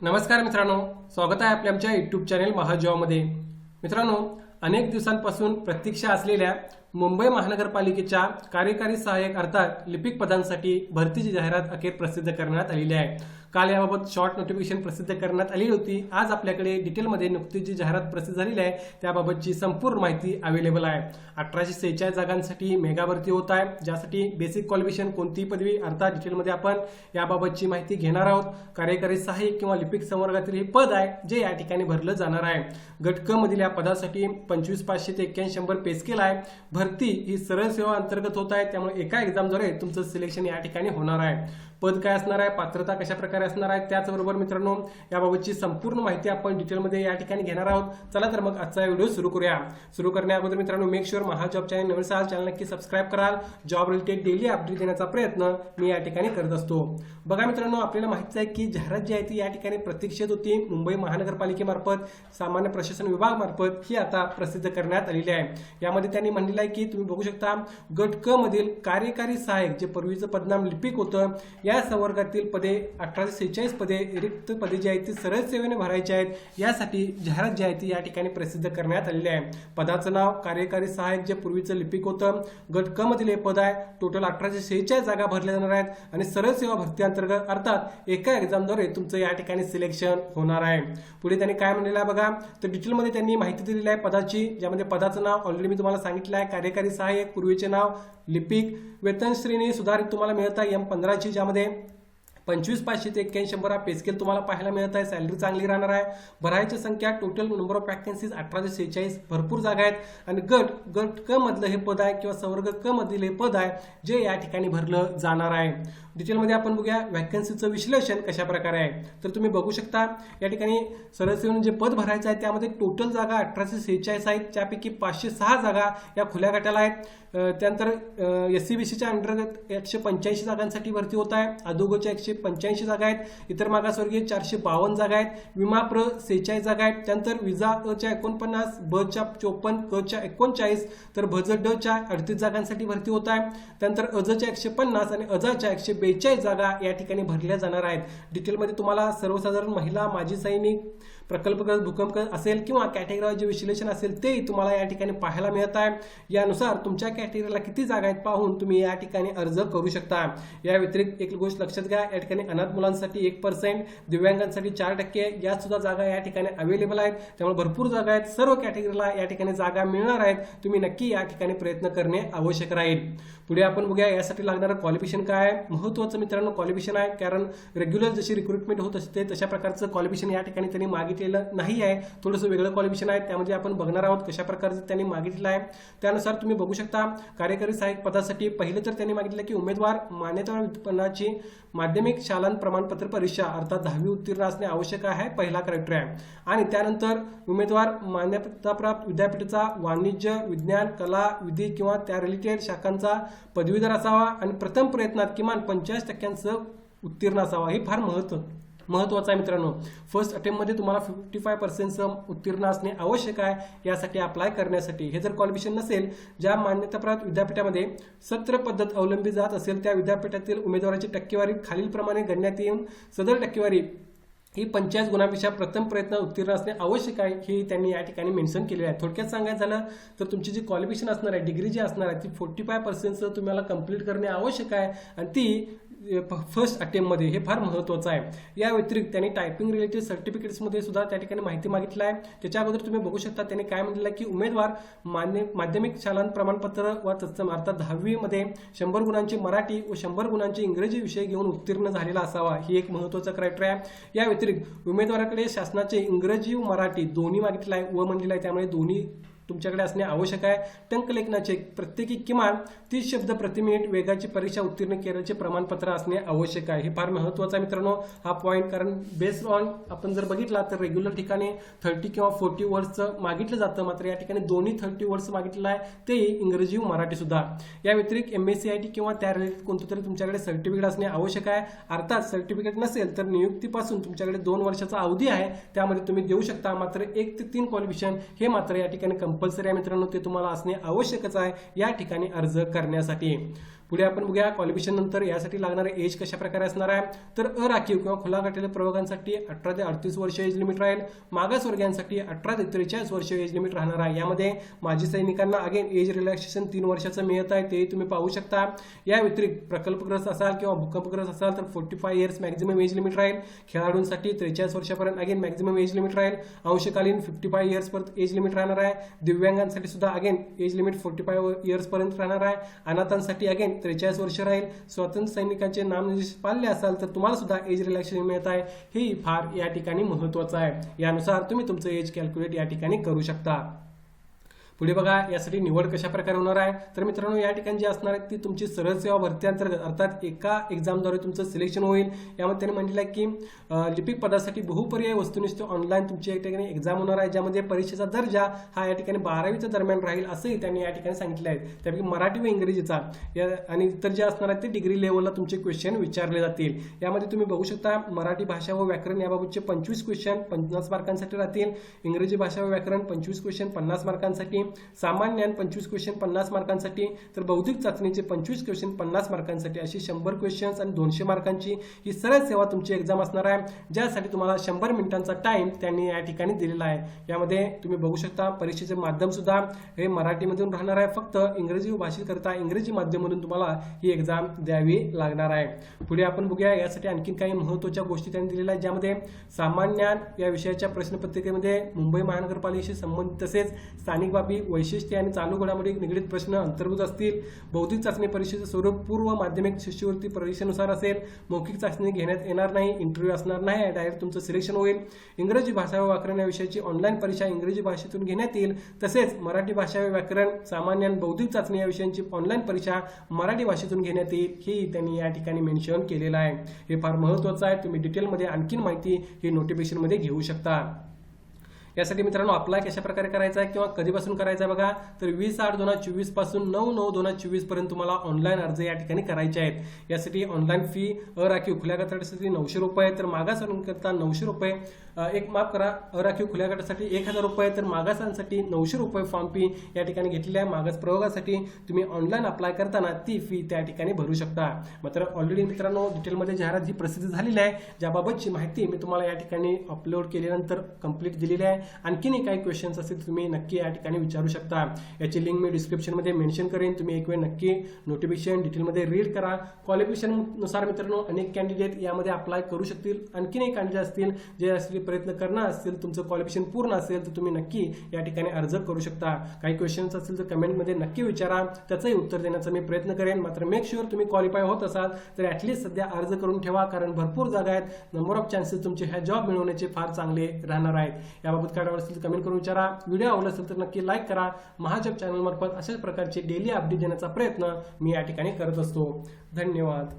नमस्कार मित्रांनो स्वागत आहे आपल्या आमच्या यूट्यूब चॅनेल महाजॉमध्ये मित्रांनो अनेक दिवसांपासून प्रतीक्षा असलेल्या मुंबई महानगरपालिकेच्या कार्यकारी सहाय्यक अर्थात लिपिक पदांसाठी भरतीची जाहिरात अखेर प्रसिद्ध करण्यात आलेली आहे. काल याबाबत शॉर्ट नोटिफिकेशन प्रसिद्ध करण्यात आलेली होती. आज आपल्याकडे डिटेलमध्ये नुकतीच जी जाहिरात प्रसिद्ध झालेली आहे. त्याबाबतची संपूर्ण माहिती अवेलेबल आहे. अठराशे सेहेचाळीस जागांसाठी मेगा भरती होत आहे. ज्यासाठी बेसिक क्वालिफिकेशन कोणतीही पदवी अर्थात डिटेलमध्ये आपण याबाबतची माहिती घेणार आहोत. कार्यकारी सहाय्यक किंवा लिपिक संवर्गातील हे पद आहे जे या ठिकाणी भरलं जाणार आहे. गट क मधील या पदासाठी पंचवीस पाचशे ते एक्क्याऐंशी शंभर पेस्केल आहे. भरती ही सरळ सेवा अंतर्गत होत आहे. त्यामुळे एका एक्झामद्वारे तुमचं सिलेक्शन या ठिकाणी होणार आहे. पद काय असणार आहे पात्रता कशा प्रकारे असणार आहे त्याचबरोबर मित्रांनो याबाबतची संपूर्ण माहिती आपण डिटेलमध्ये या ठिकाणी घेणार आहोत. चला तर मग आजचा व्हिडिओ सुरू करूया. सुरू करण्याअगोदर मित्रांनो make sure Maha job channel नवीन असाल चॅनल नक्की सबस्क्राईब कराल. जॉब रिलेटेड डेली अपडेट देण्याचा प्रयत्न मी या ठिकाणी करत असतो. बघा मित्रांनो आपल्याला माहिती आहे की जाहिरात जी आहे ती या ठिकाणी प्रतीक्षित होती. मुंबई महानगरपालिकेमार्फत सामान्य प्रशासन विभागामार्फत ही आता प्रसिद्ध करण्यात आलेली आहे. यामध्ये त्यांनी म्हणलेलं आहे की तुम्ही बघू शकता गट क मधील कार्यकारी सहाय्यक जे पूर्वीचं पदनाम लिपिक होतं या या संवर्गातील पदे अठराशे सेहेचाळीस पदे रिक्त पदे जी आहेत ती सरळ सेवेने भरायची आहेत. यासाठी जाहिरात जी आहे ती या ठिकाणी प्रसिद्ध करण्यात आलेली आहे. पदाचं नाव कार्यकारी सहाय्यक जे पूर्वीचं लिपिक होतं गट क मधील हे पद आहे. टोटल अठराशे सेहेचाळीस जागा भरल्या जाणार आहेत आणि सरळ सेवा भरती अंतर्गत अर्थात एका एक्झामद्वारे तुमचं या ठिकाणी सिलेक्शन होणार आहे. पुढे त्यांनी काय म्हणलेलं आहे बघा? तर डिटेलमध्ये त्यांनी माहिती दिलेली आहे पदाची ज्यामध्ये पदाचं नाव ऑलरेडी मी तुम्हाला सांगितलं आहे. कार्यकारी सहाय्यक पूर्वीचे नाव लिपिक. वेतन श्रेणी सुधारित तुम्हाला मिळत आहे एम पंधराची ज्यामध्ये पंचवीस पाचशे ते एक्क्याऐंशी शंभर हा पेस्केल तुम्हाला पाहायला मिळत आहे. सॅलरी चांगली राहणार आहे. भरायची संख्या टोटल नंबर ऑफ वॅकन्सीज अठराशे सेहेचाळीस भरपूर जागा आहेत. आणि गट गट क मधलं हे पद आहे किंवा संवर्ग क मधील हे पद आहे जे या ठिकाणी भरलं जाणार आहे. डिटेलमध्ये आपण बघूया व्हॅकन्सीचं विश्लेषण कशा प्रकारे आहे. तर तुम्ही बघू शकता या ठिकाणी सरळ जे पद भरायचं आहे त्यामध्ये टोटल जागा अठराशे सेहेचाळीस आहेत त्यापैकी पाचशे सहा जागा या खुल्या गटाला आहेत. त्यानंतर एस सी बी सीच्या अंतर्गत एकशे पंच्याऐंशी जागांसाठी भरती होत आहे. अधोगच्या एकशे पंच्याऐंशी जागा आहेत. इतर मागासवर्गीय चारशे बावन्न जागा आहेत. विमा प्र सेहेचाळीस जागा आहेत. त्यानंतर विजा अच्या एकोणपन्नास बच्या चोपन्न कच्या एकोणचाळीस तर भज ड अडतीस जागांसाठी भरती होत आहे. त्यानंतर अजच्या एकशे पन्नास आणि अजाच्या एकशे बेचाळीस जागा या ठिकाणी भरल्या जाणार आहेत. डिटेलमध्ये तुम्हाला सर्वसाधारण महिला माजी सैनिक प्रकल्पग्रस्त भूकंप असेल किंवा कॅटेगरीवर जे विश्लेषण असेल ते तुम्हाला या ठिकाणी पाहायला मिळत आहे. यानुसार तुमच्या कॅटेगरीला किती जागा आहेत पाहून तुम्ही या ठिकाणी अर्ज करू शकता. या व्यतिरिक्त एक गोष्ट लक्षात घ्या या ठिकाणी अनाथ मुलांसाठी एक पर्सेंट दिव्यांगांसाठी चार टक्के या सुद्धा जागा या ठिकाणी अवेलेबल आहेत. त्यामुळे भरपूर जागा आहेत. सर्व कॅटेगरीला या ठिकाणी जागा मिळणार आहेत. तुम्ही नक्की या ठिकाणी प्रयत्न करणे आवश्यक राहील. पुढे आपण बघूया यासाठी लागणारं क्वालिफिकेशन काय आहे. महत्त्वाचं मित्रांनो क्वालिफिकेशन आहे. कारण रेग्युलर जशी रिक्रुटमेंट होत असते तशा प्रकारचं क्वालिफिकेशन या ठिकाणी त्यांनी मागे मागितलेलं नाही आहे. थोडंसं वेगळं क्वालिफिकेशन आहे. त्यामध्ये आपण बघणार आहोत कशा प्रकारचं त्यांनी मागितलं आहे. त्यानुसार तुम्ही बघू शकता कार्यकारी सहाय्यक पदासाठी पहिलं तर त्यांनी मागितलं की उमेदवार मान्यता उत्पन्नाची माध्यमिक शालांत प्रमाणपत्र परीक्षा अर्थात दहावी उत्तीर्ण असणे आवश्यक आहे पहिला क्रायटेरिया आहे. आणि त्यानंतर उमेदवार मान्यताप्राप्त विद्यापीठाचा वाणिज्य विज्ञान कला विधी किंवा त्या रिलेटेड शाखांचा पदवीधर असावा. आणि प्रथम प्रयत्नात किमान पंचाळीस टक्क्यांसह उत्तीर्ण असावा. हे फार महत्त्व महत्वाचं आहे मित्रांनो. फर्स्ट अटेम्प्टमध्ये तुम्हाला फिफ्टी फाय पर्सेंटचं उत्तीर्ण असणे आवश्यक आहे. यासाठी अप्लाय करण्यासाठी. हे जर क्वालिफिकेशन नसेल ज्या मान्यताप्राप्त विद्यापीठामध्ये सत्र पद्धत अवलंबली जात असेल त्या विद्यापीठातील उमेदवाराची टक्केवारी खालीलप्रमाणे गणण्यात येऊन सदर टक्केवारी ही पंचायत गुणापेक्षा प्रथम प्रयत्न उत्तीर्ण असणे आवश्यक आहे हे त्यांनी या ठिकाणी मेन्शन केलेलं आहे. थोडक्यात सांगायचं झालं तर तुमची जी क्वालिफिकेशन असणार आहे डिग्री जी असणार आहे ती फोर्टी फाय पर्सेंटचं तुम्हाला कंप्लीट करणे आवश्यक आहे. आणि ती फर्स्ट अटेम्प्टमध्ये हे फार महत्त्वाचं आहे. या व्यतिरिक्त त्यांनी टायपिंग रिलेटेड सर्टिफिकेट्समध्ये सुद्धा त्या ठिकाणी माहिती मागितलं आहे. त्याच्या अगोदर तुम्ही बघू शकता त्यांनी काय म्हटलं आहे की उमेदवार मान्य माध्यमिक शालांत प्रमाणपत्र व तत्सम अर्थात दहावीमध्ये शंभर गुणांची मराठी व शंभर गुणांचे इंग्रजी विषय घेऊन उत्तीर्ण झालेला असावा ही एक महत्त्वाचा क्रायटेरिया आहे. या व्यतिरिक्त उमेदवाराकडे शासनाचे इंग्रजी व मराठी दोन्ही मागितलं आहे. व म्हणलेलं आहे त्यामुळे दोन्ही तुमच्याकडे असणे आवश्यक आहे. टंकलेखनाचे प्रत्येकी किमान तीस शब्द प्रति मिनिट वेगाची परीक्षा उत्तीर्ण केल्याचे प्रमाणपत्र असणे आवश्यक आहे. हे फार महत्त्वाचं आहे मित्रांनो. हा पॉईंट कारण बेस्ड ऑन आपण जर बघितला तर रेग्युलर ठिकाणी थर्टी किंवा फोर्टी वर्ड्सचं मागितलं जातं मात्र या ठिकाणी दोन्ही थर्टी वर्ड्स मागितलं आहे. ते इंग्रजी व मराठी सुद्धा. या व्यतिरिक्त M S C I T किंवा त्या रिलेटेड कोणतं तरी तुमच्याकडे सर्टिफिकेट असणे आवश्यक आहे. अर्थात सर्टिफिकेट नसेल तर नियुक्तीपासून तुमच्याकडे दोन वर्षाचा अवधी आहे. त्यामध्ये तुम्ही देऊ शकता मात्र एक ते तीन क्वालिफिकेशन हे मात्र या ठिकाणी कंपल्सरी आहे मित्रांनो ते तुम्हाला असणे आवश्यकच आहे. या ठिकाणी अर्ज करण्यासाठी. पुढे आपण बघूया क्वालिफिकेशन नंतर यासाठी लागणारे एज कशा प्रकारे असणार आहे? तर अराखीव किंवा खुला गाठलेल्या प्रवर्गांसाठी अठरा ते अडतीस वर्ष एज लिमिट राहील. मागासवर्गीयांसाठी अठरा ते त्रेचाळीस वर्ष एज लिमिट राहणार आहे. यामध्ये माजी सैनिकांना अगेन एज रिलॅक्सेशन तीन वर्षाचं मिळत आहे ते तुम्ही पाहू शकता. या व्यतिरिक्त प्रकल्पग्रस्त असाल किंवा भूकंपग्रस्त असाल तर forty five years maximum age limit राहील. खेळाडूंसाठी त्रेचाळीस वर्षापर्यंत अगेन मॅक्झिमम एज लिमिट राहील. अंशकालीन फिफ्टी फाय इयर्स पर्यंत एज लिमिट राहणार आहे. दिव्यांगांसाठी सुद्धा again age limit forty five years पर्यंत राहणार आहे. अनाथांसाठी अगेन त्रेचाळीस वर्ष राहील. स्वातंत्र्य सैनिकांचे नामनिर्देश पाळले असाल तर तुम्हाला सुद्धा एज रिलॅक्सेशन मिळत आहे. हे फार या ठिकाणी महत्वाचं आहे. यानुसार तुम्ही तुमचं एज कॅल्क्युलेट या ठिकाणी करू शकता. पुढे बघा यासाठी निवड कशा प्रकारे होणार आहे? तर मित्रांनो या ठिकाणी जी असणार आहे ती तुमची सरळ सेवा भरती अंतर्गत अर्थात एका एक्झामद्वारे तुमचं सिलेक्शन होईल. यामध्ये त्यांनी म्हटलं आहे की लिपिक पदासाठी बहुपर्याय वस्तुनिष्ठ ऑनलाईन तुमची या ठिकाणी एक्झाम होणार आहे ज्यामध्ये परीक्षेचा दर्जा हा या ठिकाणी बारावीच्या दरम्यान राहील असंही त्यांनी या ठिकाणी सांगितलं आहे. त्यापैकी मराठी व इंग्रजीचा या आणि इतर जे असणार आहेत ते डिग्री लेवलला तुमचे क्वेश्चन विचारले जातील. यामध्ये तुम्ही बघू शकता मराठी भाषा व व्याकरण याबाबतचे पंचवीस क्वेश्चन पन्नास मार्कांसाठी राहतील. इंग्रजी भाषा व व्याकरण पंचवीस क्वेश्चन पन्नास मार्कांसाठी सामान्य ज्ञान पंचवीस क्वेश्चन पन्नास मार्कांसाठी तर बौद्धिक चाचणीचे पंचवीस क्वेश्चन पन्नास मार्कांसाठी अशी शंभर क्वेश्चन्स आणि दोनशे मार्कांची ही सरळ सेवा तुमची एक्झाम असणार आहे. ज्यासाठी तुम्हाला शंभर मिनिटांचा टाइम त्यांनी या ठिकाणी दिलेला आहे. यामध्ये तुम्ही बघू शकता परीक्षेचे माध्यम सुद्धा हे मराठीमधून राहणार आहे. फक्त इंग्रजी भाषेकरता इंग्रजी माध्यमातून तुम्हाला ही एक्झाम द्यावी लागणार आहे. पुढे आपण बघूया यासाठी आणखी काही महत्त्वाच्या गोष्टी त्यांनी दिलेल्या आहेत. ज्यामध्ये सामान्य या विषयाच्या प्रश्नपत्रिकेमध्ये मुंबई महानगरपालिकेशी संबंधित तसेच स्थानिक बाबी वैशिष्ट्ये आणि चालू घडामोडी निगडीत प्रश्न अंतर्भूत असतील. बौद्धिक चाचणी परीक्षेचं स्वरूप पूर्व माध्यमिक शिष्यवृत्ती परीक्षेनुसार असेल. मौखिक चाचणी घेण्यात येणार नाही इंटरव्ह्यू असणार नाही डायरेक्ट तुमचं सिलेक्शन होईल. इंग्रजी भाषा व व्याकरण या विषयाची ऑनलाईन परीक्षा इंग्रजी भाषेतून घेण्यात येईल. तसेच मराठी भाषा व व्याकरण सामान्य आणि बौद्धिक चाचणी या विषयांची ऑनलाईन परीक्षा मराठी भाषेतून घेण्यात येईल ही त्यांनी या ठिकाणी मेन्शन केलेलं आहे. हे फार महत्त्वाचं आहे. तुम्ही डिटेलमध्ये आणखीन माहिती ही नोटिफिकेशनमध्ये घेऊ शकता. यासाठी मित्रांनो अप्लाय कशा प्रकारे करायचा आहे किंवा कधीपासून करायचा आहे बघा तर वीस आठ दोन हजार चोवीसपासून नऊ नऊ दोन हजार चोवीसपर्यंत तुम्हाला ऑनलाईन अर्ज या ठिकाणी करायचे आहेत. यासाठी ऑनलाईन फी अराखीव खुल्या गटासाठी नऊशे रुपये तर मागासवर्गीयांकरता नऊशे रुपये. एक माफ करा अराखीव खुल्या गटासाठी एक हजार रुपये तर मागासांसाठी नऊशे रुपये फॉर्म फी या ठिकाणी घेतलेली आहे. मागास प्रयोगासाठी तुम्ही ऑनलाईन अप्लाय करताना ती फी त्या ठिकाणी भरू शकता. मात्र ऑलरेडी मित्रांनो डिटेलमध्ये जाहिरात ही प्रसिद्ध झालेली आहे ज्याबाबतची माहिती मी तुम्हाला या ठिकाणी अपलोड केल्यानंतर कंप्लीट दिलेली आहे. आणखीनही काही क्वेश्चन्स असतील तुम्ही नक्की या ठिकाणी विचारू शकता. याची लिंक मी डिस्क्रिप्शनमध्ये मेन्शन करेन. तुम्ही एक वेळ नक्की नोटिफिकेशन डिटेलमध्ये रीड करा. क्वालिफिकेशननुसार मित्रांनो अनेक कॅन्डिडेट यामध्ये अप्लाय करू शकतील. आणखीनही कॅन्डिडेट असतील जे असतील प्रयत्न करणार असतील तुमचं क्वालिफिकेशन पूर्ण असेल तर तुम्ही नक्की या ठिकाणी अर्ज करू शकता. काही क्वेश्चन्स असतील तर कमेंटमध्ये नक्की विचारा. त्याचंही उत्तर देण्याचा मी प्रयत्न करेन. मात्र मेक शुअर तुम्ही क्वालिफाय होत असाल तर ॲटलिस्ट सध्या अर्ज करून ठेवा कारण भरपूर जागा आहेत. नंबर ऑफ चान्सेस तुमचे ह्या जॉब मिळवण्याचे फार चांगले राहणार आहेत. याबाबत काय असतील कमेंट करून विचारा. व्हिडिओ आवडला असेल तर नक्की लाईक करा. महाजॉब चॅनलमार्फत अशाच प्रकारचे डेली अपडेट देण्याचा प्रयत्न मी या ठिकाणी करत असतो. धन्यवाद.